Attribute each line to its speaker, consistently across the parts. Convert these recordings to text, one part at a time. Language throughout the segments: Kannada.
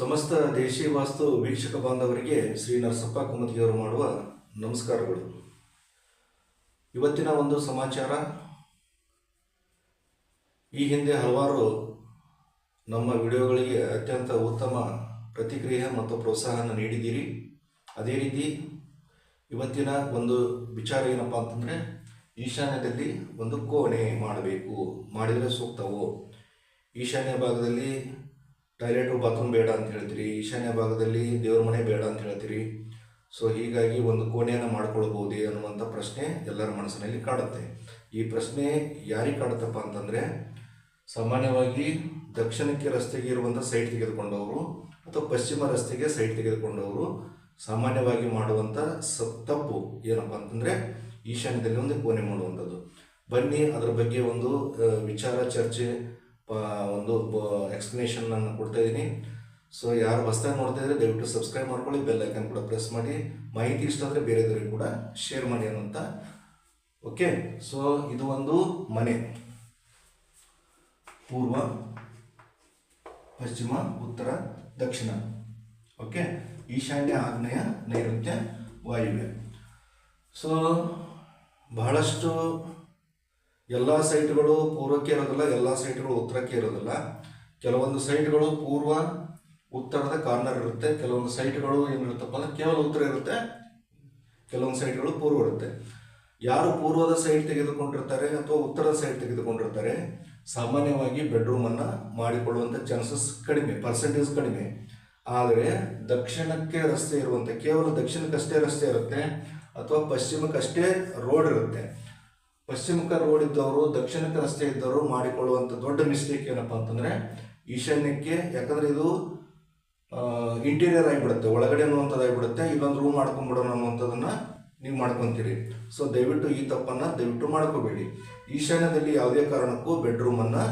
Speaker 1: ಸಮಸ್ತ ದೇಶಿ ವಾಸ್ತು ವೀಕ್ಷಕ ಬಾಂಧವರಿಗೆ ಶ್ರೀ ನರಸಪ್ಪ ಕುಮತಿಯವರು ಮಾಡುವ ನಮಸ್ಕಾರಗಳು. ಇವತ್ತಿನ ಒಂದು ಸಮಾಚಾರ, ಈ ಹಿಂದೆ ಹಲವಾರು ನಮ್ಮ ವಿಡಿಯೋಗಳಿಗೆ ಅತ್ಯಂತ ಉತ್ತಮ ಪ್ರತಿಕ್ರಿಯೆ ಮತ್ತು ಪ್ರೋತ್ಸಾಹನ ನೀಡಿದ್ದೀರಿ. ಅದೇ ರೀತಿ ಇವತ್ತಿನ ಒಂದು ವಿಚಾರ ಏನಪ್ಪ ಅಂತಂದರೆ, ಈಶಾನ್ಯದಲ್ಲಿ ಒಂದು ಕೋಣೆ ಮಾಡಬೇಕು, ಮಾಡಿದರೆ ಸೂಕ್ತವು. ಈಶಾನ್ಯ ಭಾಗದಲ್ಲಿ ಟಾಯ್ಲೆಟು ಬಾತ್ರೂಮ್ ಬೇಡ ಅಂತ ಹೇಳ್ತೀರಿ, ಈಶಾನ್ಯ ಭಾಗದಲ್ಲಿ ದೇವ್ರ ಮನೆ ಬೇಡ ಅಂತ ಹೇಳ್ತೀರಿ. ಸೊ ಹೀಗಾಗಿ ಒಂದು ಕೋಣೆಯನ್ನು ಮಾಡ್ಕೊಳ್ಬೋದೇ ಅನ್ನುವಂಥ ಪ್ರಶ್ನೆ ಎಲ್ಲರ ಮನಸ್ಸಿನಲ್ಲಿ ಕಾಡುತ್ತೆ. ಈ ಪ್ರಶ್ನೆ ಯಾರಿಗೆ ಕಾಡುತ್ತಪ್ಪ ಅಂತಂದರೆ, ಸಾಮಾನ್ಯವಾಗಿ ದಕ್ಷಿಣಕ್ಕೆ ರಸ್ತೆಗೆ ಇರುವಂಥ ಸೈಟ್ ತೆಗೆದುಕೊಂಡವರು ಅಥವಾ ಪಶ್ಚಿಮ ರಸ್ತೆಗೆ ಸೈಟ್ ತೆಗೆದುಕೊಂಡವರು ಸಾಮಾನ್ಯವಾಗಿ ಮಾಡುವಂಥ ಸ ತಪ್ಪು ಏನಪ್ಪ ಅಂತಂದರೆ, ಈಶಾನ್ಯದಲ್ಲಿ ಒಂದು ಕೋಣೆ ಮಾಡುವಂಥದ್ದು. ಬನ್ನಿ, ಅದರ ಬಗ್ಗೆ ಒಂದು ವಿಚಾರ, ಚರ್ಚೆ ಒಂದು ಎಕ್ಸ್ಪ್ಲನೇಷನ್ ನಾನು ಕೊಡ್ತಾ ಇದ್ದೀನಿ ಸೊ ಯಾರು ಹೊಸದಾಗಿ ನೋಡ್ತಾ ಇದ್ರೆ ದಯವಿಟ್ಟು ಸಬ್ಸ್ಕ್ರೈಬ್ ಮಾಡ್ಕೊಳ್ಳಿ ಬೆಲ್ ಐಕನ್ ಕೂಡ ಪ್ರೆಸ್ ಮಾಡಿ. ಮಾಹಿತಿ ಇಷ್ಟ ಆದರೆ ಬೇರೆದವರಿಗೆ ಕೂಡ ಶೇರ್ ಮಾಡಿ ಅನ್ನುವಂಥ ಓಕೆ ಸೊ ಇದು ಒಂದು ಮನೆ. ಪೂರ್ವ, ಪಶ್ಚಿಮ, ಉತ್ತರ, ದಕ್ಷಿಣ. ಓಕೆ ಈಶಾನ್ಯ, ಆಗ್ನೇಯ, ನೈಋತ್ಯ, ವಾಯುವ್ಯ. ಸೊ ಬಹಳಷ್ಟು ಎಲ್ಲ ಸೈಟ್ಗಳು ಪೂರ್ವಕ್ಕೆ ಇರೋದಿಲ್ಲ, ಎಲ್ಲ ಸೈಟ್ಗಳು ಉತ್ತರಕ್ಕೆ ಇರೋದಿಲ್ಲ. ಕೆಲವೊಂದು ಸೈಟ್ಗಳು ಪೂರ್ವ ಉತ್ತರದ ಕಾರ್ನರ್ ಇರುತ್ತೆ, ಕೆಲವೊಂದು ಸೈಟ್ಗಳು ಏನಿರುತ್ತಪ್ಪ ಅಂದ್ರೆ ಕೇವಲ ಉತ್ತರ ಇರುತ್ತೆ, ಕೆಲವೊಂದು ಸೈಟ್ಗಳು ಪೂರ್ವ ಇರುತ್ತೆ. ಯಾರು ಪೂರ್ವದ ಸೈಡ್ ತೆಗೆದುಕೊಂಡಿರ್ತಾರೆ ಅಥವಾ ಉತ್ತರದ ಸೈಡ್ ತೆಗೆದುಕೊಂಡಿರ್ತಾರೆ, ಸಾಮಾನ್ಯವಾಗಿ ಬೆಡ್ರೂಮನ್ನು ಮಾಡಿಕೊಳ್ಳುವಂಥ ಚಾನ್ಸಸ್ ಕಡಿಮೆ ಪರ್ಸೆಂಟೇಜ್ ಕಡಿಮೆ. ಆದರೆ ದಕ್ಷಿಣಕ್ಕೆ ರಸ್ತೆ ಇರುವಂಥ ಕೇವಲ ದಕ್ಷಿಣಕ್ಕಷ್ಟೇ ರಸ್ತೆ ಇರುತ್ತೆ, ಅಥವಾ ಪಶ್ಚಿಮಕ್ಕಷ್ಟೇ ರೋಡ್ ಇರುತ್ತೆ. ಪಶ್ಚಿಮಕ್ಕೆ ರೋಡ್ ಇದ್ದವರು ದಕ್ಷಿಣಕ್ಕೆ ರಸ್ತೆ ಇದ್ದವರು ಮಾಡಿಕೊಳ್ಳುವಂಥ ದೊಡ್ಡ ಮಿಸ್ಟೇಕ್ ಏನಪ್ಪ ಅಂತಂದರೆ, ಈಶಾನ್ಯಕ್ಕೆ ಯಾಕಂದರೆ ಇದು ಇಂಟೀರಿಯರ್ ಆಗಿಬಿಡುತ್ತೆ, ಒಳಗಡೆ ಅನ್ನುವಂಥದ್ದು ಆಗಿಬಿಡುತ್ತೆ, ಇಲ್ಲೊಂದು ರೂಮ್ ಮಾಡ್ಕೊಂಡ್ಬಿಡೋಣ ಅನ್ನುವಂಥದ್ದನ್ನು ನೀವು ಮಾಡ್ಕೊತೀರಿ. ಸೊ ದಯವಿಟ್ಟು ಈ ತಪ್ಪನ್ನು ದಯವಿಟ್ಟು ಮಾಡ್ಕೋಬೇಡಿ. ಈಶಾನ್ಯದಲ್ಲಿ ಯಾವುದೇ ಕಾರಣಕ್ಕೂ ಬೆಡ್ರೂಮನ್ನು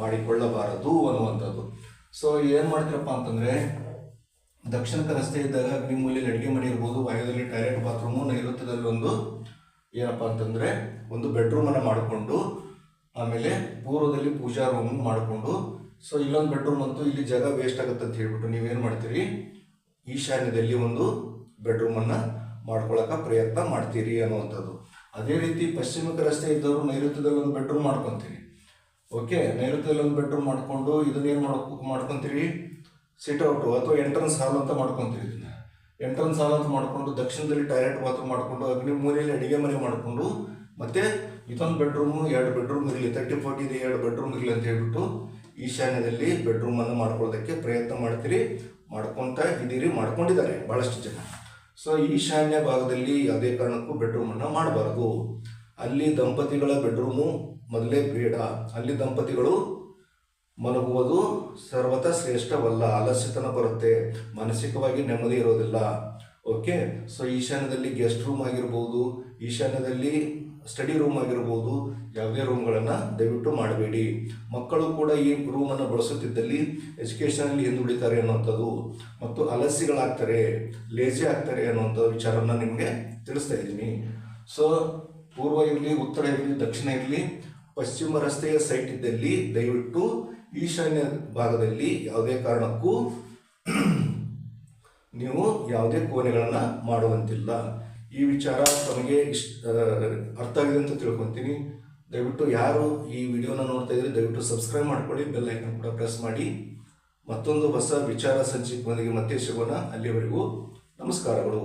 Speaker 1: ಮಾಡಿಕೊಳ್ಳಬಾರದು ಅನ್ನುವಂಥದ್ದು. ಸೊ ಏನು ಮಾಡ್ತೀರಪ್ಪ ಅಂತಂದರೆ ದಕ್ಷಿಣಕ್ಕೆ ರಸ್ತೆ ಇದ್ದಾಗ ನಿಮ್ಮಲ್ಲಿ ಅಡುಗೆ ಮನೆ ಇರ್ಬೋದು ವಾಯುದಲ್ಲಿ ಟಾಯ್ಲೆಟ್ ಬಾತ್ರೂಮು ಏನಪ್ಪ ಅಂತಂದರೆ ಒಂದು ಬೆಡ್ರೂಮನ್ನು ಮಾಡಿಕೊಂಡು, ಆಮೇಲೆ ಪೂರ್ವದಲ್ಲಿ ಪೂಜಾ ರೂಮ್ ಮಾಡಿಕೊಂಡು ಸೊ ಇಲ್ಲೊಂದು ಬೆಡ್ರೂಮ್ ಅಂತೂ ಇಲ್ಲಿ ಜಾಗ ವೇಸ್ಟ್ ಆಗುತ್ತೆ ಅಂತ ಹೇಳ್ಬಿಟ್ಟು ನೀವೇನು ಮಾಡ್ತೀರಿ? ಈಶಾನ್ಯದಲ್ಲಿ ಒಂದು ಬೆಡ್ರೂಮನ್ನು ಮಾಡ್ಕೊಳಕ್ಕೆ ಪ್ರಯತ್ನ ಮಾಡ್ತೀರಿ ಅನ್ನುವಂಥದ್ದು. ಅದೇ ರೀತಿ ಪಶ್ಚಿಮಕ್ಕೆ ರಸ್ತೆ ಇದ್ದವರು ನೈಋತ್ಯದಲ್ಲಿ ಒಂದು ಬೆಡ್ರೂಮ್ ಮಾಡ್ಕೊತೀರಿ. ಓಕೆ ನೈಋತ್ಯದಲ್ಲಿ ಒಂದು ಬೆಡ್ರೂಮ್ ಮಾಡಿಕೊಂಡು ಇದನ್ನೇನು ಮಾಡ್ಕೊ, ಮಾಡ್ಕೊತೀರಿ? ಸಿಟ್ ಔಟು ಅಥವಾ ಎಂಟ್ರೆನ್ಸ್ ಹಾಲ್ ಅಂತ ಮಾಡ್ಕೊತೀರಿ ಇದನ್ನ. ಎಂಟ್ರನ್ಸ್ ಹಾಲ್ ಅಂತ ಮಾಡಿಕೊಂಡು, ದಕ್ಷಿಣದಲ್ಲಿ ಟಾಯ್ಲೆಟ್ ಬಾತ್ರೂಮ್ ಮಾಡಿಕೊಂಡು, ಅಗ್ನಿ ಮೂಲೆಯಲ್ಲಿ ಅಡಿಗೆ ಮನೆ ಮಾಡಿಕೊಂಡು, ಮತ್ತೆ ಇದೊಂದು ಬೆಡ್ರೂಮು ಎರಡು ಬೆಡ್ರೂಮ್ ಇರಲಿ ತರ್ಟಿ ಫೋರ್ಟಿ ಇದೆ ಎರಡು ಬೆಡ್ರೂಮ್ ಇರಲಿ ಅಂತ ಹೇಳ್ಬಿಟ್ಟು ಈಶಾನ್ಯದಲ್ಲಿ ಬೆಡ್ರೂಮನ್ನು ಮಾಡ್ಕೊಳ್ಳೋದಕ್ಕೆ ಪ್ರಯತ್ನ ಮಾಡ್ತೀರಿ, ಮಾಡ್ಕೊತಾ ಇದ್ದೀರಿ, ಮಾಡ್ಕೊಂಡಿದ್ದಾರೆ ಭಾಳಷ್ಟು ಜನ. ಸೊ ಈಶಾನ್ಯ ಭಾಗದಲ್ಲಿ ಯಾವುದೇ ಕಾರಣಕ್ಕೂ ಬೆಡ್ರೂಮನ್ನು ಮಾಡಬಾರದು. ಅಲ್ಲಿ ದಂಪತಿಗಳ ಬೆಡ್ರೂಮು ಮೊದಲೇ ಬೇಡ. ಅಲ್ಲಿ ದಂಪತಿಗಳು ಮಲಗುವುದು ಸರ್ವತ ಶ್ರೇಷ್ಠವಲ್ಲ, ಆಲಸ್ಯತನ ಬರುತ್ತೆ, ಮಾನಸಿಕವಾಗಿ ನೆಮ್ಮದಿ ಇರೋದಿಲ್ಲ. ಓಕೆ ಸೊ ಈಶಾನ್ಯದಲ್ಲಿ ಗೆಸ್ಟ್ ರೂಮ್ ಆಗಿರ್ಬೋದು, ಈಶಾನ್ಯದಲ್ಲಿ ಸ್ಟಡಿ ರೂಮ್ ಆಗಿರ್ಬೋದು, ಯಾವುದೇ ರೂಮ್ಗಳನ್ನು ದಯವಿಟ್ಟು ಮಾಡಬೇಡಿ. ಮಕ್ಕಳು ಕೂಡ ಈ ರೂಮನ್ನು ಬಳಸುತ್ತಿದ್ದಲ್ಲಿ ಎಜುಕೇಷನಲ್ಲಿ ಹಿಂದುಳಿತಾರೆ ಅನ್ನುವಂಥದ್ದು ಮತ್ತು ಅಲಸಿಗಳಾಗ್ತಾರೆ ಲೇಜಿ ಆಗ್ತಾರೆ ಅನ್ನುವಂಥ ವಿಚಾರನ ನಿಮಗೆ ತಿಳಿಸ್ತಾ ಇದ್ದೀನಿ. ಸೊ ಪೂರ್ವ ಇರಲಿ, ಉತ್ತರ ಇರಲಿ, ದಕ್ಷಿಣ ಇರಲಿ, ಪಶ್ಚಿಮ ರಸ್ತೆಯ ಸೈಟ್ ಇದ್ದಲ್ಲಿ ದಯವಿಟ್ಟು ಈಶಾನ್ಯ ಭಾಗದಲ್ಲಿ ಯಾವುದೇ ಕಾರಣಕ್ಕೂ ನೀವು ಯಾವುದೇ ಕೋಣೆಗಳನ್ನು ಮಾಡುವಂತಿಲ್ಲ. ಈ ವಿಚಾರ ತಮಗೆ ಇಷ್ಟ ಅರ್ಥ ಆಗಿದೆ ಅಂತ ತಿಳ್ಕೊತೀನಿ. ದಯವಿಟ್ಟು ಯಾರು ಈ ವಿಡಿಯೋನ ನೋಡ್ತಾ ಇದ್ರೆ ದಯವಿಟ್ಟು ಸಬ್ಸ್ಕ್ರೈಬ್ ಮಾಡ್ಕೊಳ್ಳಿ, ಬೆಲ್ ಐಕನ್ ಕೂಡ ಪ್ರೆಸ್ ಮಾಡಿ. ಮತ್ತೊಂದು ಹೊಸ ವಿಚಾರ ಸಂಚಿಕೆಯೊಂದಿಗೆ ಮತ್ತೆ ಸಿಗೋಣ ಅಲ್ಲಿವರೆಗೂ. ನಮಸ್ಕಾರಗಳು.